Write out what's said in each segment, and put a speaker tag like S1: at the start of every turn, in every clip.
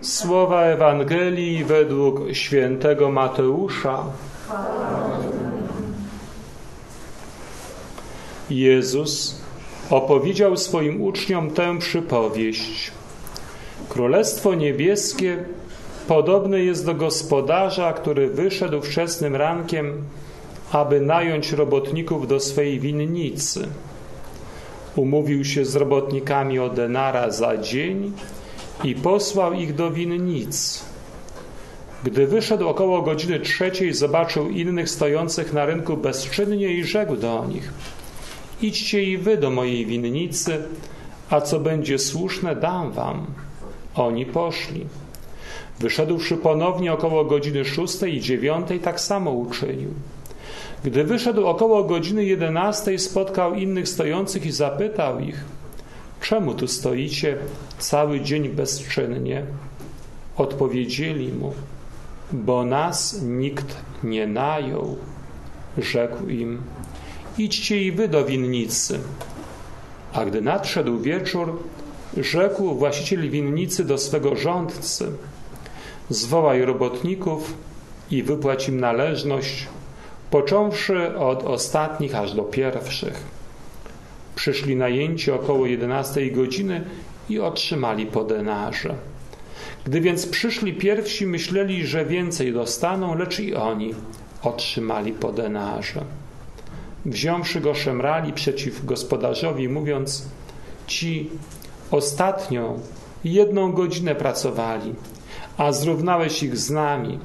S1: Słowa Ewangelii według świętego Mateusza. Jezus opowiedział swoim uczniom tę przypowieść. Królestwo niebieskie podobne jest do gospodarza, który wyszedł wczesnym rankiem, aby nająć robotników do swej winnicy. Umówił się z robotnikami o denara za dzień i posłał ich do winnic. Gdy wyszedł około godziny trzeciej, zobaczył innych stojących na rynku bezczynnie i rzekł do nich: Idźcie i wy do mojej winnicy, a co będzie słuszne, dam wam. Oni poszli. Wyszedłszy ponownie około godziny szóstej i dziewiątej, tak samo uczynił. Gdy wyszedł około godziny jedenastej, spotkał innych stojących i zapytał ich: Czemu tu stoicie cały dzień bezczynnie? Odpowiedzieli mu: Bo nas nikt nie najął. Rzekł im: Idźcie i wy do winnicy. A gdy nadszedł wieczór, rzekł właściciel winnicy do swego rządcy: Zwołaj robotników i wypłać im należność, począwszy od ostatnich aż do pierwszych. Przyszli najęci około 11 godziny i otrzymali po denarze. Gdy więc przyszli pierwsi, myśleli, że więcej dostaną, lecz i oni otrzymali po denarze. Wziąwszy go, szemrali przeciw gospodarzowi, mówiąc: Ci ostatnią jedną godzinę pracowali, a zrównałeś ich z nami,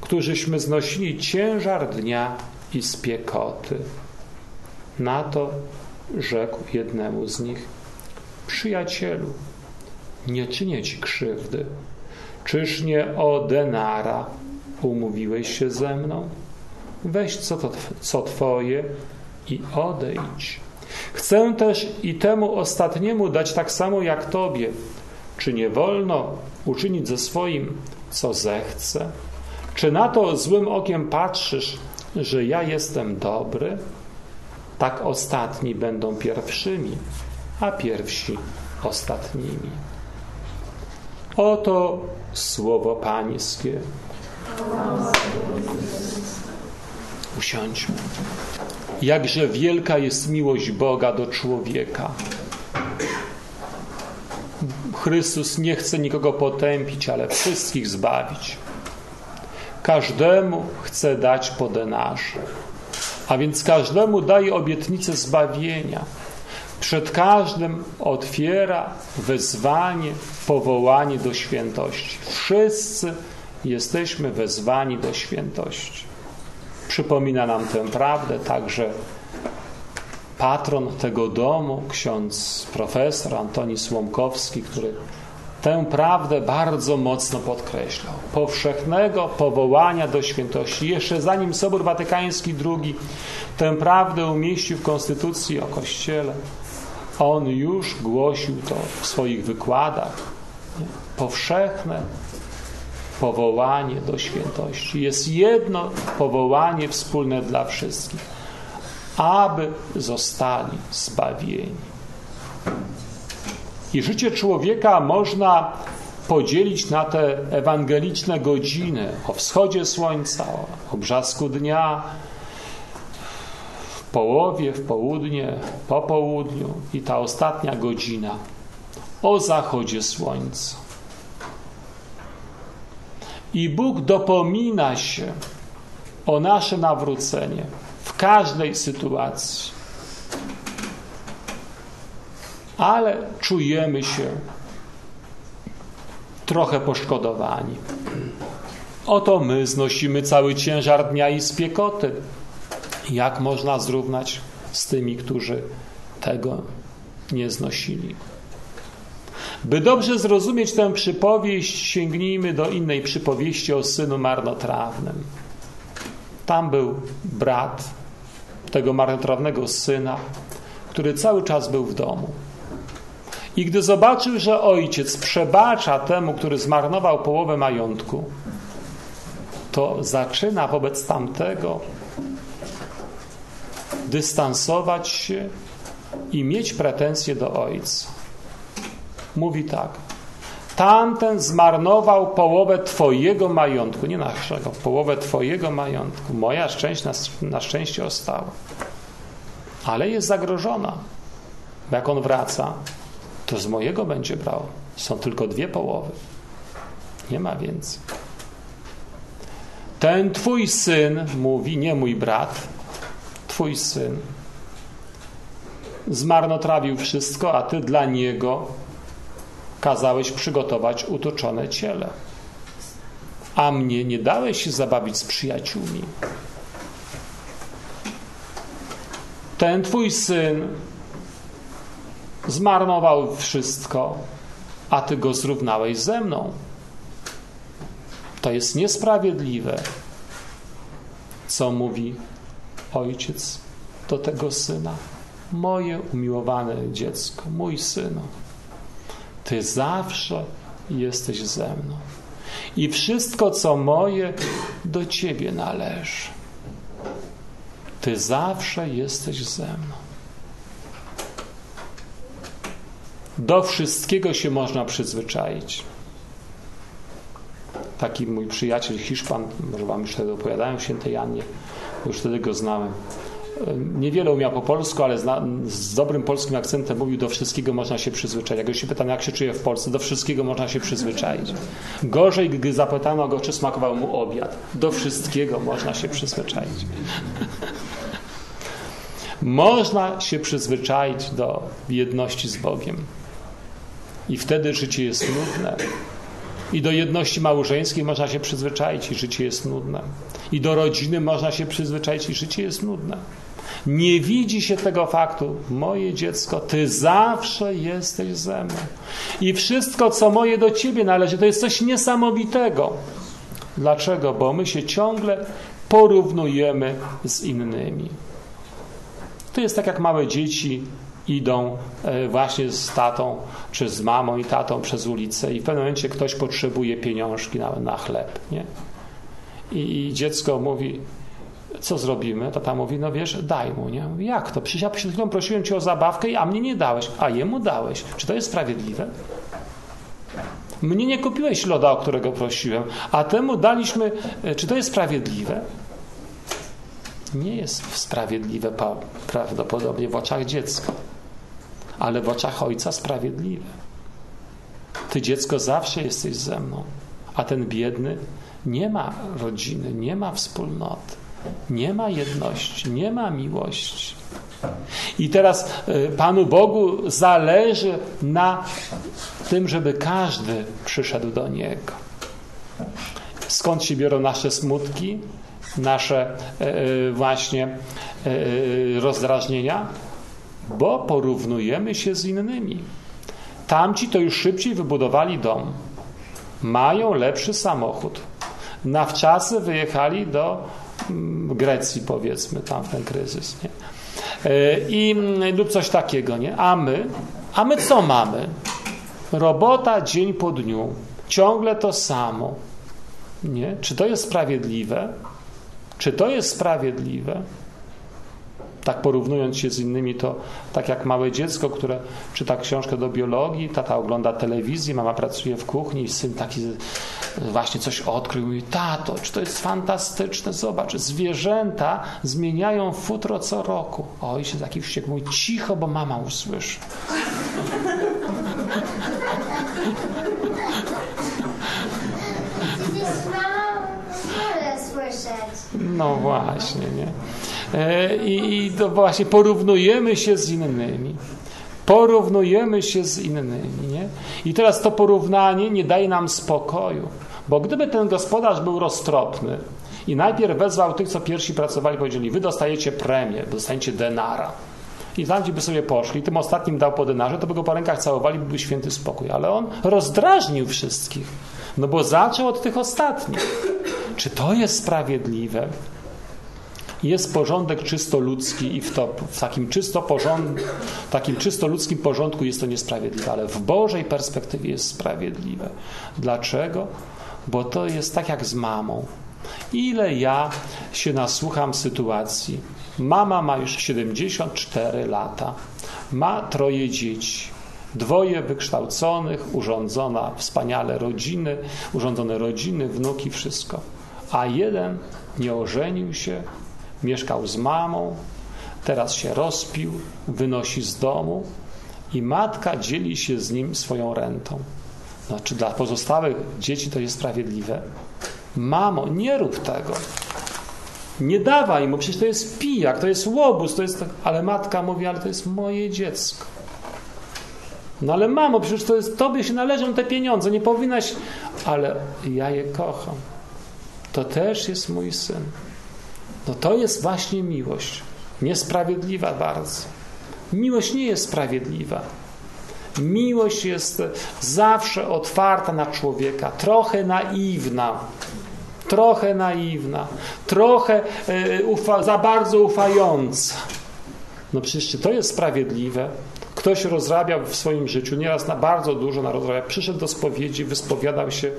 S1: którzyśmy znosili ciężar dnia i spiekoty. Na to rzekł jednemu z nich: Przyjacielu, nie czynię ci krzywdy. Czyż nie o denara umówiłeś się ze mną? Weź co, to, co twoje i odejdź. Chcę też i temu ostatniemu dać tak samo jak tobie. Czy nie wolno uczynić ze swoim, co zechce? Czy na to złym okiem patrzysz, że ja jestem dobry? Tak ostatni będą pierwszymi, a pierwsi ostatnimi. Oto słowo Pańskie. Usiądźmy. Jakże wielka jest miłość Boga do człowieka. Chrystus nie chce nikogo potępić, ale wszystkich zbawić. Każdemu chce dać po denarze, a więc każdemu daje obietnicę zbawienia. Przed każdym otwiera wezwanie, powołanie do świętości. Wszyscy jesteśmy wezwani do świętości. Przypomina nam tę prawdę także patron tego domu, ksiądz profesor Antoni Słomkowski, który tę prawdę bardzo mocno podkreślał. Powszechnego powołania do świętości. Jeszcze zanim Sobór Watykański II tę prawdę umieścił w Konstytucji o Kościele, on już głosił to w swoich wykładach. Powszechne powołanie do świętości. Jest jedno powołanie wspólne dla wszystkich, aby zostali zbawieni. I życie człowieka można podzielić na te ewangeliczne godziny o wschodzie słońca, o brzasku dnia, w połowie, w południe, po południu i ta ostatnia godzina o zachodzie słońca. I Bóg dopomina się o nasze nawrócenie w każdej sytuacji. Ale czujemy się trochę poszkodowani. Oto my znosimy cały ciężar dnia i spiekoty. Jak można zrównać z tymi, którzy tego nie znosili? By dobrze zrozumieć tę przypowieść, sięgnijmy do innej przypowieści o synu marnotrawnym. Tam był brat tego marnotrawnego syna, który cały czas był w domu. I gdy zobaczył, że ojciec przebacza temu, który zmarnował połowę majątku, to zaczyna wobec tamtego dystansować się i mieć pretensje do ojca mówi tak. tamten zmarnował połowę Twojego majątku, nie naszego, połowę Twojego majątku. Moja szczęść na, na szczęście ostała. Ale jest zagrożona. Jak on wraca, to z mojego będzie brał. Są tylko dwie połowy. Nie ma więcej. Ten twój syn, mówi, nie mój brat, twój syn, zmarnotrawił wszystko, a ty dla niego kazałeś przygotować utoczone ciele. A mnie nie dałeś się zabawić z przyjaciółmi. Ten twój syn zmarnował wszystko, a ty go zrównałeś ze mną. To jest niesprawiedliwe, co mówi ojciec do tego syna. Moje umiłowane dziecko, mój synu, ty zawsze jesteś ze mną. I wszystko, co moje, do ciebie należy. Ty zawsze jesteś ze mną. Do wszystkiego się można przyzwyczaić. Taki mój przyjaciel Hiszpan, może wam już wtedy opowiadałem świętej Jannie, już wtedy go znałem. Niewiele umiał po polsku, ale zna, z dobrym polskim akcentem mówił, do wszystkiego można się przyzwyczaić. Jak go się pytano, jak się czuje w Polsce, do wszystkiego można się przyzwyczaić. Gorzej, gdy zapytano go, czy smakował mu obiad. Do wszystkiego można się przyzwyczaić. można się przyzwyczaić do jedności z Bogiem. I wtedy życie jest nudne. I do jedności małżeńskiej można się przyzwyczaić i życie jest nudne. I do rodziny można się przyzwyczaić i życie jest nudne. Nie widzi się tego faktu, moje dziecko, ty zawsze jesteś ze mną. I wszystko, co moje do ciebie należy, to jest coś niesamowitego. Dlaczego? Bo my się ciągle porównujemy z innymi. To jest tak jak małe dzieci idą e, właśnie z tatą, czy z mamą i tatą przez ulicę i w pewnym momencie ktoś potrzebuje pieniążki na, na chleb, nie? I, I, dziecko mówi, co zrobimy? Tata mówi, no wiesz, daj mu, nie? Mówi, jak to? Przecież ja przed chwilą prosiłem cię o zabawkę, a mnie nie dałeś, a jemu dałeś. Czy to jest sprawiedliwe? Mnie nie kupiłeś loda, o którego prosiłem, a temu daliśmy. E, czy to jest sprawiedliwe? Nie jest sprawiedliwe prawdopodobnie w oczach dziecka ale w oczach Ojca sprawiedliwe. Ty dziecko zawsze jesteś ze mną, a ten biedny nie ma rodziny, nie ma wspólnoty, nie ma jedności, nie ma miłości. I teraz y, Panu Bogu zależy na tym, żeby każdy przyszedł do Niego. Skąd się biorą nasze smutki, nasze y, y, właśnie rozdrażnienia? Bo porównujemy się z innymi. Tamci to już szybciej wybudowali dom, mają lepszy samochód. Na wczasy wyjechali do mm, Grecji, powiedzmy, tam ten kryzys. Nie? E, I, mm, lub coś takiego, nie? A my, a my co mamy? Robota dzień po dniu, ciągle to samo. Nie? Czy to jest sprawiedliwe? Czy to jest sprawiedliwe? Tak porównując się z innymi, to tak jak małe dziecko, które czyta książkę do biologii, tata ogląda telewizję, mama pracuje w kuchni i syn taki właśnie coś odkrył i mówi, tato, czy to jest fantastyczne, zobacz, zwierzęta zmieniają futro co roku. Ojciec taki wściekły mówi, cicho, bo mama usłyszy. No właśnie, nie? E, I, to właśnie porównujemy się z innymi. Porównujemy się z innymi. Nie? I teraz to porównanie nie daje nam spokoju. Bo gdyby ten gospodarz był roztropny i najpierw wezwał tych, co pierwsi pracowali, powiedzieli: Wy dostajecie premię, dostajecie denara. I tam, gdzie by sobie poszli, tym ostatnim dał po denarze, to by go po rękach całowali, by był święty spokój. Ale on rozdrażnił wszystkich, no bo zaczął od tych ostatnich. Czy to jest sprawiedliwe? Jest porządek czysto ludzki i w, to, w takim, czysto porząd, takim czysto ludzkim porządku jest to niesprawiedliwe, ale w Bożej perspektywie jest sprawiedliwe. Dlaczego? Bo to jest tak jak z mamą. Ile ja się nasłucham sytuacji. Mama ma już 74 lata, ma troje dzieci Dwoje wykształconych, urządzona wspaniale rodziny, urządzone rodziny, wnuki, wszystko. A jeden nie ożenił się, mieszkał z mamą, teraz się rozpił, wynosi z domu i matka dzieli się z nim swoją rentą. No, czy dla pozostałych dzieci to jest sprawiedliwe? Mamo, nie rób tego. Nie dawaj mu, przecież to jest pijak, to jest łobuz, to jest. Tak- ale matka mówi, ale to jest moje dziecko. No ale mamo, przecież to jest, tobie się należą te pieniądze, nie powinnaś. Ale ja je kocham. To też jest mój syn. No to jest właśnie miłość. Niesprawiedliwa bardzo. Miłość nie jest sprawiedliwa. Miłość jest zawsze otwarta na człowieka, trochę naiwna, trochę naiwna, trochę e, ufa, za bardzo ufająca. No przecież czy to jest sprawiedliwe? Ktoś rozrabiał w swoim życiu, nieraz na bardzo dużo na rozrabia, przyszedł do spowiedzi, wyspowiadał się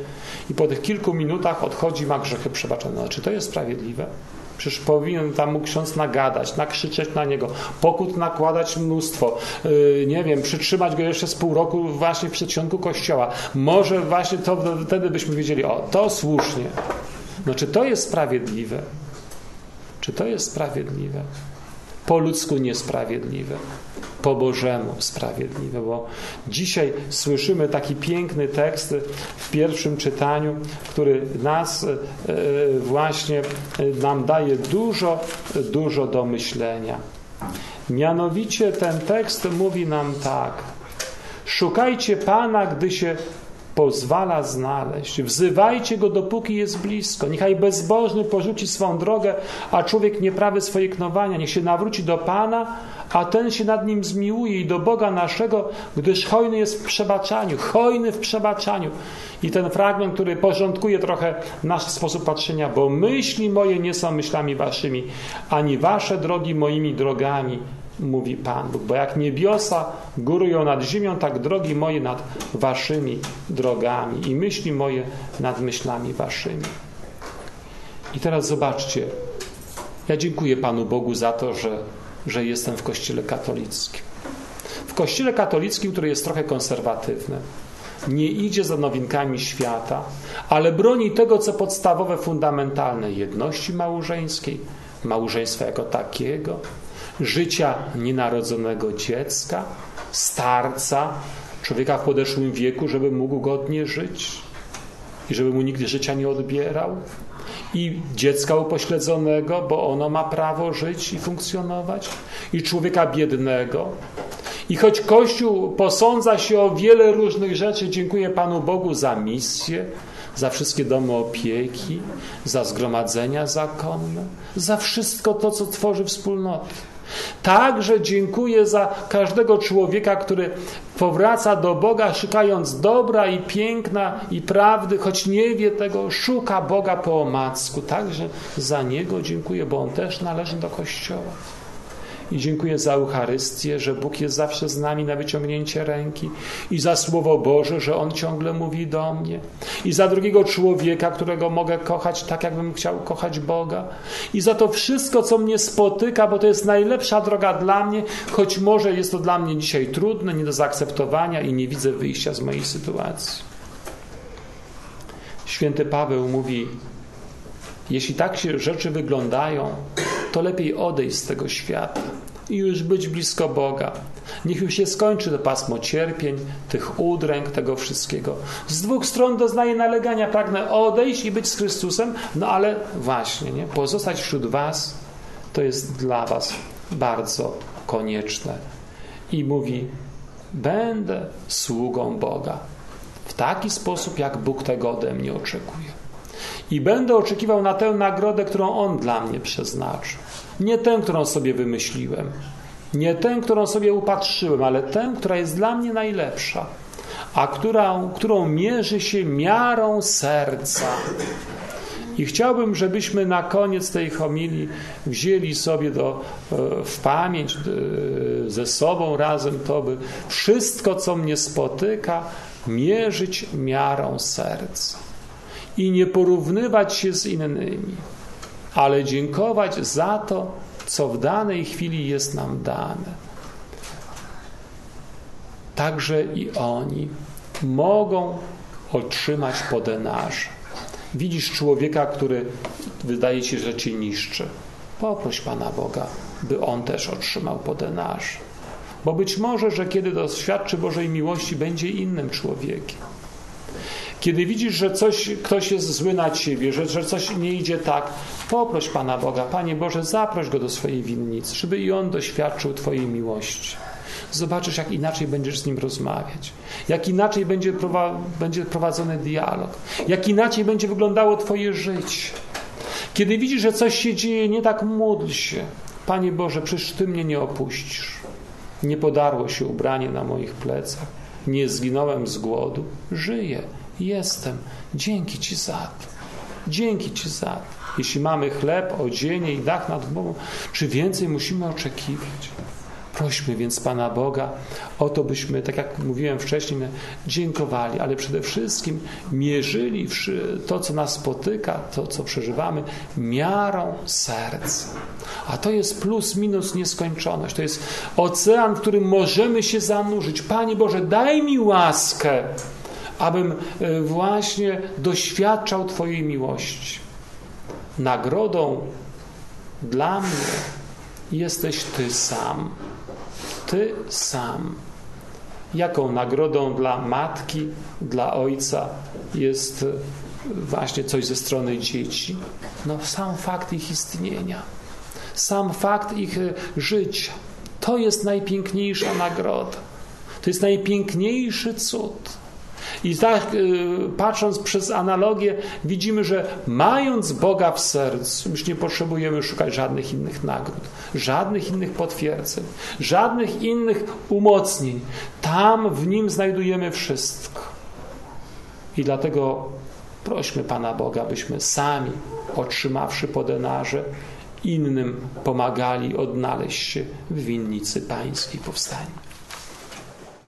S1: i po tych kilku minutach odchodzi, ma grzechy przebaczone. No, czy to jest sprawiedliwe? Przecież powinien tam mu ksiądz nagadać, nakrzyczeć na niego, pokut nakładać mnóstwo, yy, nie wiem, przytrzymać go jeszcze z pół roku właśnie w przedsionku kościoła. Może właśnie to wtedy byśmy wiedzieli, o, to słusznie. No czy to jest sprawiedliwe? Czy to jest sprawiedliwe? Po ludzku niesprawiedliwe, po Bożemu sprawiedliwe, bo dzisiaj słyszymy taki piękny tekst w pierwszym czytaniu, który nas e, właśnie e, nam daje dużo, dużo do myślenia. Mianowicie ten tekst mówi nam tak: Szukajcie Pana, gdy się pozwala znaleźć. Wzywajcie go, dopóki jest blisko. Niechaj bezbożny porzuci swą drogę, a człowiek nieprawy swoje knowania. Niech się nawróci do Pana, a ten się nad nim zmiłuje i do Boga naszego, gdyż hojny jest w przebaczaniu. Hojny w przebaczaniu. I ten fragment, który porządkuje trochę nasz sposób patrzenia, bo myśli moje nie są myślami waszymi, ani wasze drogi moimi drogami mówi Pan Bóg. Bo jak niebiosa górują nad ziemią, tak drogi moje nad waszymi drogami i myśli moje nad myślami waszymi. I teraz zobaczcie. Ja dziękuję Panu Bogu za to, że, że jestem w Kościele katolickim. W Kościele katolickim, który jest trochę konserwatywny, nie idzie za nowinkami świata, ale broni tego, co podstawowe, fundamentalne jedności małżeńskiej, małżeństwa jako takiego, życia nienarodzonego dziecka, starca, człowieka w podeszłym wieku, żeby mógł godnie żyć i żeby mu nikt życia nie odbierał, i dziecka upośledzonego, bo ono ma prawo żyć i funkcjonować, i człowieka biednego. I choć Kościół posądza się o wiele różnych rzeczy, dziękuję Panu Bogu za misję, za wszystkie domy opieki, za zgromadzenia zakonne, za wszystko to, co tworzy wspólnoty. Także dziękuję za każdego człowieka, który powraca do Boga, szukając dobra i piękna i prawdy, choć nie wie tego, szuka Boga po omacku. Także za niego dziękuję, bo on też należy do Kościoła. I dziękuję za Eucharystię, że Bóg jest zawsze z nami na wyciągnięcie ręki. I za Słowo Boże, że On ciągle mówi do mnie. I za drugiego człowieka, którego mogę kochać tak, jakbym chciał kochać Boga. I za to wszystko, co mnie spotyka, bo to jest najlepsza droga dla mnie, choć może jest to dla mnie dzisiaj trudne, nie do zaakceptowania i nie widzę wyjścia z mojej sytuacji. Święty Paweł mówi: Jeśli tak się rzeczy wyglądają, to lepiej odejść z tego świata i już być blisko Boga. Niech już się skończy to pasmo cierpień, tych udręk, tego wszystkiego. Z dwóch stron doznaję nalegania, pragnę odejść i być z Chrystusem, no ale właśnie, nie? pozostać wśród Was to jest dla Was bardzo konieczne. I mówi: Będę sługą Boga w taki sposób, jak Bóg tego ode mnie oczekuje. I będę oczekiwał na tę nagrodę, którą On dla mnie przeznaczył. Nie tę, którą sobie wymyśliłem, nie tę, którą sobie upatrzyłem, ale tę, która jest dla mnie najlepsza, a którą, którą mierzy się miarą serca. I chciałbym, żebyśmy na koniec tej homilii wzięli sobie do, e, w pamięć e, ze sobą razem to, by wszystko, co mnie spotyka, mierzyć miarą serca i nie porównywać się z innymi ale dziękować za to, co w danej chwili jest nam dane. także i oni mogą otrzymać po denarze. Widzisz człowieka, który wydaje ci, że cię niszczy. Poproś Pana Boga, by on też otrzymał po denarze. Bo być może, że kiedy doświadczy Bożej miłości, będzie innym człowiekiem. Kiedy widzisz, że coś, ktoś jest zły na ciebie, że, że coś nie idzie tak, poproś Pana Boga, Panie Boże, zaproś go do swojej winnicy, żeby i on doświadczył Twojej miłości. Zobaczysz, jak inaczej będziesz z nim rozmawiać, jak inaczej będzie, prowa będzie prowadzony dialog, jak inaczej będzie wyglądało Twoje życie. Kiedy widzisz, że coś się dzieje nie tak, módl się. Panie Boże, przecież Ty mnie nie opuścisz. Nie podarło się ubranie na moich plecach. Nie zginąłem z głodu. Żyję, jestem. Dzięki Ci za to. Dzięki Ci za to. Jeśli mamy chleb, odzienie i dach nad głową, czy więcej musimy oczekiwać? Prośmy więc Pana Boga o to, byśmy, tak jak mówiłem wcześniej, dziękowali, ale przede wszystkim mierzyli to, co nas spotyka, to, co przeżywamy, miarą serca. A to jest plus, minus nieskończoność. To jest ocean, w którym możemy się zanurzyć. Panie Boże, daj mi łaskę, abym e, właśnie doświadczał Twojej miłości. Nagrodą dla mnie jesteś Ty sam. Ty sam. Jaką nagrodą dla matki, dla ojca jest właśnie coś ze strony dzieci? No, sam fakt ich istnienia, sam fakt ich życia. To jest najpiękniejsza nagroda. To jest najpiękniejszy cud. I tak patrząc przez analogię, widzimy, że mając Boga w sercu, już nie potrzebujemy szukać żadnych innych nagród, żadnych innych potwierdzeń, żadnych innych umocnień. Tam w Nim znajdujemy wszystko. I dlatego prośmy Pana Boga, byśmy sami, otrzymawszy po denarze, innym pomagali odnaleźć się w winnicy Pańskiej powstania.